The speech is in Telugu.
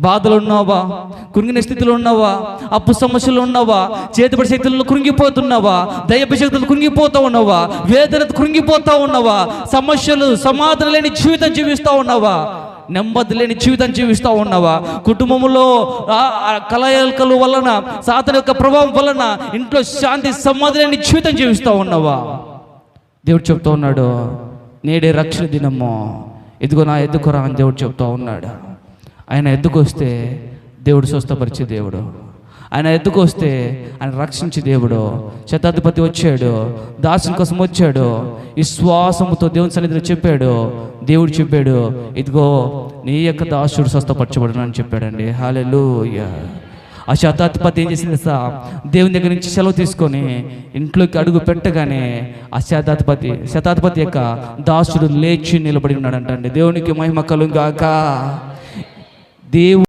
బాధలు ఉన్నావా కృంగిన స్థితిలో ఉన్నావా? అప్పు సమస్యలు ఉన్నావా? చేతిపడి శక్తులను కృంగిపోతున్నావా? దయ్యప శక్తులు కృంగిపోతా ఉన్నావా? వేదన కృంగిపోతా ఉన్నావా? సమస్యలు సమాధానం లేని జీవితం జీవిస్తూ ఉన్నావా? నెమ్మది లేని జీవితం జీవిస్తూ ఉన్నావా? కుటుంబంలో ఆ- వలన సాతన యొక్క ప్రభావం వలన ఇంట్లో శాంతి సమాధి లేని జీవితం జీవిస్తూ ఉన్నావా? దేవుడు చెప్తూ ఉన్నాడు నేడే రక్షణ దినము. ఎదుగో నా ఎద్దుకురా అని దేవుడు చెప్తూ ఉన్నాడు. ఆయన ఎద్దుకొస్తే దేవుడు స్వస్థపరిచే దేవుడు. ఆయన ఎత్తుకొస్తే ఆయన రక్షించే దేవుడు. శతాధిపతి వచ్చాడు. దాసుని కోసం వచ్చాడు. విశ్వాసముతో దేవుని సన్నిధిలో చెప్పాడు. దేవుడు చెప్పాడు ఇదిగో నీ యొక్క దాసుడు స్వస్థపరచబడును అని చెప్పాడండి. హాలెలూయా ఆ శతాధిపతి ఏం చేసింది సా దేవుని దగ్గర నుంచి సెలవు తీసుకొని ఇంట్లోకి అడుగు పెట్టగానే ఆ శతాధిపతి శతాధిపతి యొక్క దాసుడు లేచి నిలబడి ఉన్నాడంటండి. దేవునికి మహిమ కలుగాక Deus